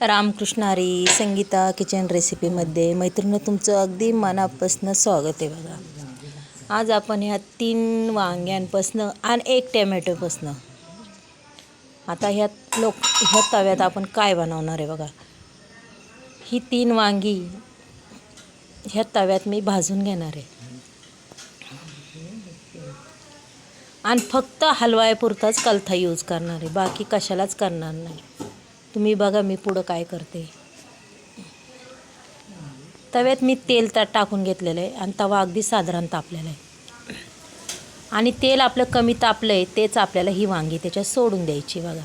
Ramakrishna Hari Sangeeta kitchen रेसिपीमध्ये मैत्रिणी तुमचं अगदी मनापासनं स्वागत आहे बघा. आज आपण ह्या तीन वांग्यांपासनं आणि एक टॅमॅटोपासनं आता ह्यात लोक ह्या तव्यात आपण काय बनवणार आहे बघा. ही तीन वांगी ह्या तव्यात मी भाजून घेणार आहे. आणि फक्त हलवायपुरताच कलथा यूज करणार आहे बाकी कशालाच करणार नाही. तुम्ही बघा मी पुढं काय करते. तव्यात मी तेल त्यात टाकून घेतलेलं आहे आणि तवा अगदी साधारण तापलेला आहे. आणि तेल आपलं कमी तापलं आहे तेच आपल्याला ही वांगी त्याच्यात सोडून द्यायची बघा.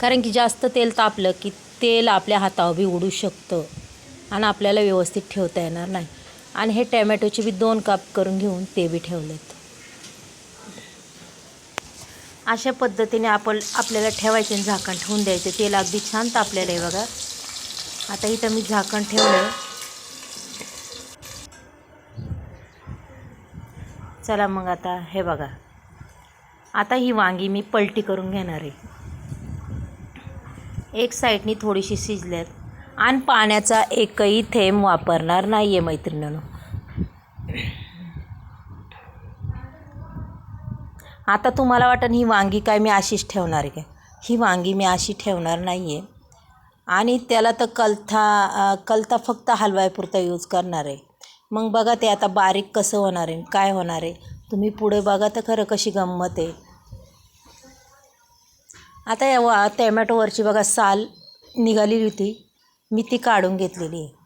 कारण की जास्त तेल तापलं की तेल आपल्या हातावर बी उडू शकतं आणि आपल्याला व्यवस्थित ठेवता येणार नाही. आणि हे टॅमॅटोचे बी दोन काप करून घेऊन ते बी ठेवलेत. अशा पद्धतीने आपण आपल्याला ठेवायचे आणि झाकण ठेवून द्यायचे. तेल अगदी छान तापलेलं आहे बघा. आता इथं मी झाकण ठेवलं आहे चला मग आता हे बघा. आता ही वांगी मी पलटी करून घेणार आहे. एक साईडनी थोडीशी शिजल्यात. आणि पाण्याचा एकही थेंब वापरणार नाही आहे मैत्रिणीनं. आता तुम्हाला वाटन ही वांगी काय मी अशीच ठेवणार आहे ही वांगी मी अशी ठेवणार नाही आहे आणि त्याला तर कलथा कलथा फक्त हलवायपुरता यूज करणार आहे. मग बघा ते आता बारीक कसं होणार आहे काय होणार आहे. तुम्ही पुढे बघा तर खरं कशी गंमत आहे. आता या वा टॅमॅटोवरची बघा साल निघालेली होती. मी ती काढून घेतलेली आहे.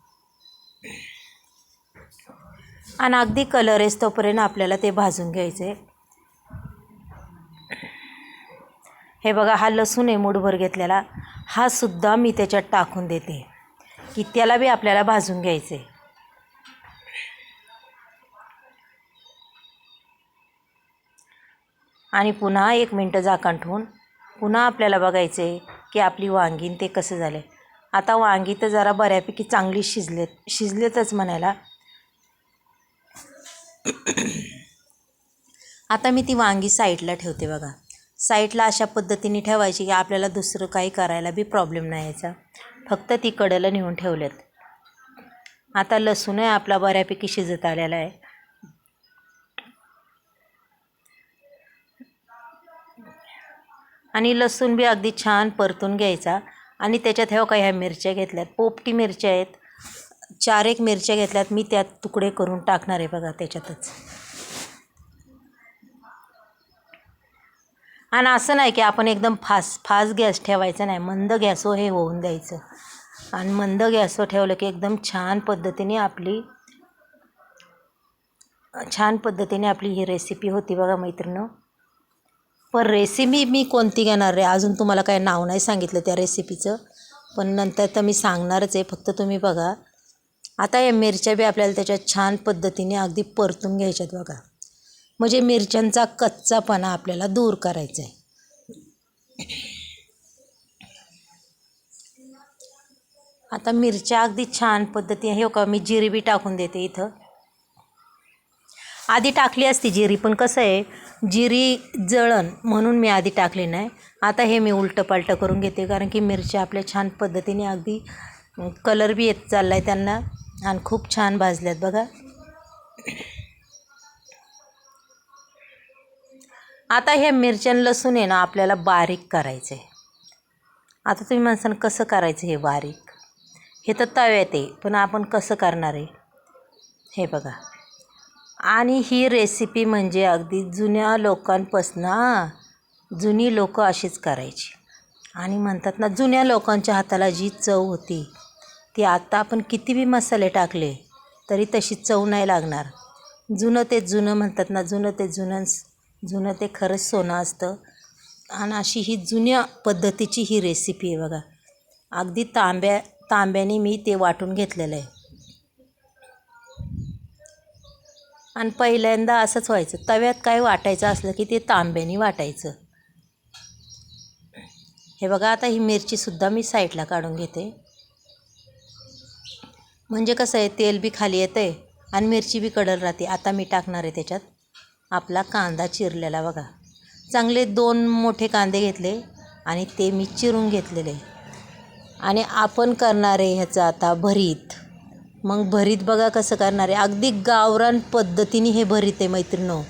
आणि अगदी कलर येस तोपर्यंत आपल्याला ते भाजून घ्यायचं आहे हे बघा हा लसूण आहे मूठभर घेतलेला. हा सुद्धा मी त्याच्यात टाकून देते. की त्याला बी आपल्याला भाजून घ्यायचे आणि पुन्हा एक मिनटं झाकण ठेवून पुन्हा आपल्याला बघायचं आहे की आपली वांगीन ते कसं झालं आता वांगी तर जरा बऱ्यापैकी चांगली शिजलेत शिजलेतच म्हणायला. आता मी ती वांगी साईडला ठेवते बघा. साईडला अशा पद्धतीने ठेवायची की आपल्याला दुसरं काही करायला बी प्रॉब्लेम नाही यायचा फक्त ती कडेला नेऊन ठेवलेत आता लसूणही आपला बऱ्यापैकी शिजत आलेला आहे. आणि लसूण बी अगदी छान परतून घ्यायचा. आणि त्याच्यात ह्या काही ह्या मिरच्या घेतल्यात. पोपटी मिरच्या आहेत. चार एक मिरच्या घेतल्यात. मी त्यात तुकडे करून टाकणार आहे बघा त्याच्यातच. आणि असं नाही की आपण एकदम फास्ट फास्ट गॅस ठेवायचा नाही. मंद गॅसवर हे होऊन द्यायचं आणि मंद गॅसवर ठेवलं की एकदम छान पद्धतीने आपली छान पद्धतीने आपली ही रेसिपी होती बघा मैत्रिणं पण रेसिपी मी कोणती घेणार रे? अजून तुम्हाला काय नाव नाही सांगितलं त्या रेसिपीचं पण नंतर तर मी सांगणारच आहे. फक्त तुम्ही बघा. आता या मिरच्या बी आपल्याला त्याच्यात छान पद्धतीने अगदी परतून घ्यायच्यात बघा. म्हणजे मिरच्यांचा कच्चापणा आपल्याला दूर करायचा आहे. आता मिरच्या अगदी छान पद्धतीने हे हो का? मी जिरी बी टाकून देते इथं. आधी टाकली असती जिरी पण कसं आहे जिरी जळण म्हणून मी आधी टाकली नाही. आता हे मी उलटं पालटं करून घेते कारण की मिरच्या आपल्या छान पद्धतीने अगदी कलर बी येत चालला आहे त्यांना आणि खूप छान भाजल्यात बघा. आता हे मिरच्यान लसूण आहे ना आपल्याला बारीक करायचं आहे आता तुम्ही म्हणसान कसं करायचं हे बारीक? हे तर तव्यात आहे पण आपण कसं करणार आहे? हे बघा. आणि ही रेसिपी म्हणजे अगदी जुन्या लोकांपासून जुनी लोकं अशीच करायची. आणि म्हणतात ना जुन्या लोकांच्या हाताला जी चव होती ती आत्ता आपण किती बी मसाले टाकले तरी तशी चव नाही लागणार. जुनं ते जुनं म्हणतात ना जुनं ते जुनं जुनं ते खरंच सोनं असतं. आणि अशी ही जुन्या पद्धतीची ही रेसिपी आहे बघा. अगदी तांब्या तांब्याने मी ते वाटून घेतलेलं आहे. आणि पहिल्यांदा असंच व्हायचं. तव्यात काय वाटायचं असलं की ते तांब्याने वाटायचं. हे बघा आता ही मिरचीसुद्धा मी साईडला काढून घेते. म्हणजे कसं आहे तेल बी खाली येतं आहे आणि मिरची बी कडल राहते. आता मी टाकणार आहे त्याच्यात. आपला कांदा चिरलेला बघा. चांगले दोन मोठे कांदे घेतले आणि ते मी चिरून घेतलेले. आणि आपण करणार आहे ह्याचं आता भरीत. मग भरीत बघा कसं करणार. आहे अगदी गावरान पद्धतीने हे भरीत आहे मैत्रिणो.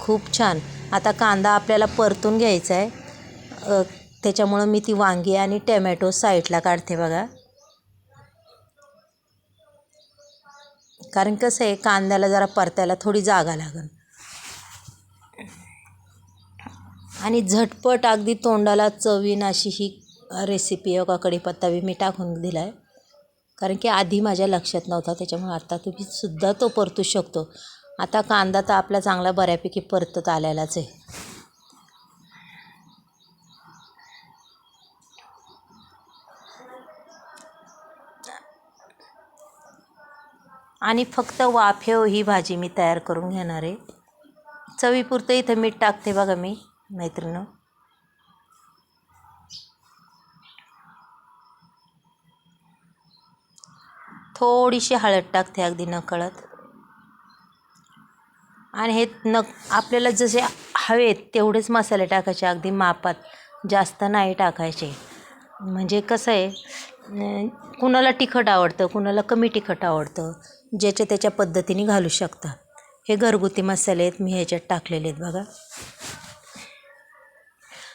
खूप छान. आता कांदा आपल्याला परतून घ्यायचा आहे. त्याच्यामुळं मी ती वांगी आणि टॅमॅटो साईडला काढते बघा. कारण कसं आहे कांद्याला जरा परतायला थोडी जागा लागेल आणि झटपट अगदी तोंडाला चवीन अशी ही रेसिपी आहे. का कढीपत्ता बी मी टाकून दिला आहे कारण की आधी माझ्या लक्षात नव्हता त्याच्यामुळे आता तुम्ही सुद्धा तो परतू शकतो. आता कांदा तर आपला चांगला बऱ्यापैकी परतत आलेलाच आहे. आणि फक्त वाफेव ही भाजी मी तयार करून घेणार आहे. चवीपुरतं इथं मीठ टाकते बघा मी. मैत्रिणी थोडीशी हळद टाकते अगदी नकळत. आणि हे न आपल्याला जसे हवेत तेवढेच मसाले टाकायचे अगदी मापात जास्त नाही टाकायचे. म्हणजे कसं आहे कुणाला तिखट आवडतं कुणाला कमी तिखट आवडतं ज्याच्या त्याच्या पद्धतीने घालू शकता. हे घरगुती मसाले आहेत मी ह्याच्यात टाकलेले आहेत बघा.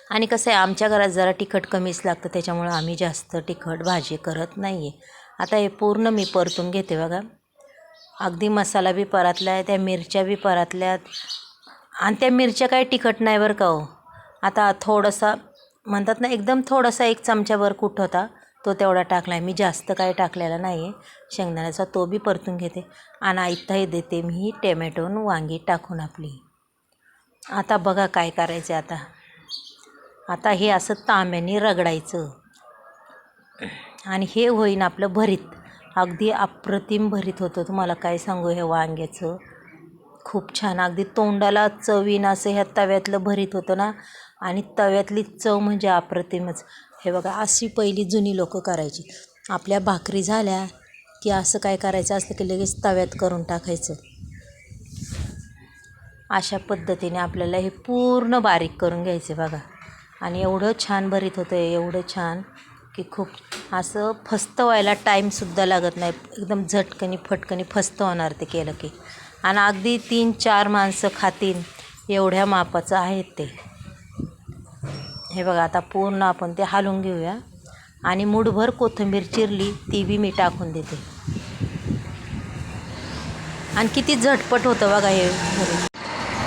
आणि कसं आहे आमच्या घरात जरा तिखट कमीच लागतं त्याच्यामुळं आम्ही जास्त तिखट भाजी करत नाही आहे आता हे पूर्ण मी परतून घेते बघा. अगदी मसाला बी परतला आहे त्या मिरच्या बी परतल्यात. आणि त्या मिरच्या काही तिखट नाही बरं का हो. आता थोडंसा म्हणतात ना एकदम थोडासा एक चमच्याभर कुठं होता तो तेवढा टाकला आहे मी जास्त काय टाकलेला नाही आहे शेंगदाण्याचा तो बी परतून घेते. आणि इथं देते मी टॅमॅटोन वांगी टाकून आपली. आता बघा काय करायचं आता. आता हे असं तांब्याने रगडायचं. आणि हे होईन आपलं भरीत. अगदी अप्रतिम भरीत होतं. तुम्हाला काय सांगू हे वांग्याचं? खूप छान. अगदी तोंडाला चवीन असं ह्या तव्यातलं भरीत होतं ना? आणि तव्यातली चव म्हणजे अप्रतिमच. हे बघा अशी पहिली जुनी लोकं करायची. आपल्या भाकरी झाल्या की असं काय करायचं? असलं की लगेच तव्यात करून टाकायचं. अशा पद्धतीने आपल्याला हे पूर्ण बारीक करून घ्यायचे बघा. आणि एवढं छान भरीत होतं आहे एवढं छान की खूप असं फस्त व्हायला टाईमसुद्धा लागत नाही. एकदम झटकनी फटकनी फस्त होणार ते केलं की. आणि अगदी तीन चार माणसं खातील एवढ्या मापाचं आहेत ते. हे बघा आता पूर्ण आपण ते हालून घेऊया. आणि मुठभर कोथिंबीर चिरली ती बी मी टाकून देते. आणि किती झटपट होतं बघा हे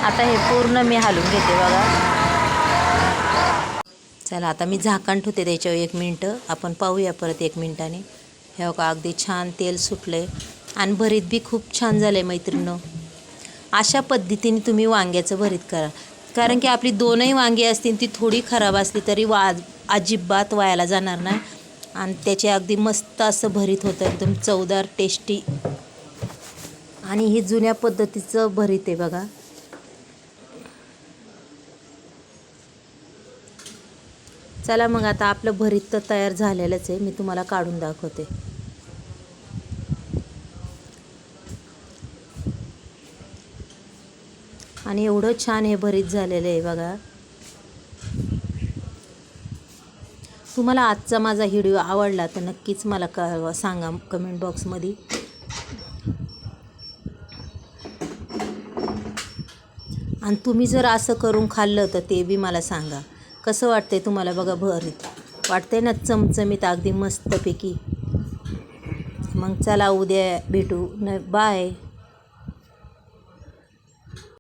आता हे पूर्ण मी हालून घेते बघा. चला आता मी झाकण ठेवते त्याच्यावर एक मिनटं. आपण पाहूया परत एक मिनटाने. हे बघा अगदी छान तेल सुटलं आहे आणि भरीत बी खूप छान झालं आहे मैत्रिणं. अशा पद्धतीने तुम्ही वांग्याचं भरीत करा. कारण की आपली दोनही वांगी असतील ती थोडी खराब असली तरी वा अजिबात वायाला जाणार नाही. आणि त्याचे अगदी मस्त असं भरीत होतं. एकदम चवदार टेस्टी आणि हे जुन्या पद्धतीचं भरीत आहे बघा. चला मग आता आपलं भरीत तर तयार झालेलंच आहे. मी तुम्हाला काढून दाखवते. आणि एवढं छान हे भरीत झालेलं आहे बघा. तुम्हाला आजचा माझा व्हिडिओ आवडला तर नक्कीच मला क सांगा कमेंट बॉक्समध्ये आणि तुम्ही जर असं करून खाल्लं तर ते बी मला सांगा. कसं वाटते तुम्हाला बघा भरीत? वाटते ना चमचमीत अगदी मस्तपैकी. मग चला उद्या भेटू. न बाय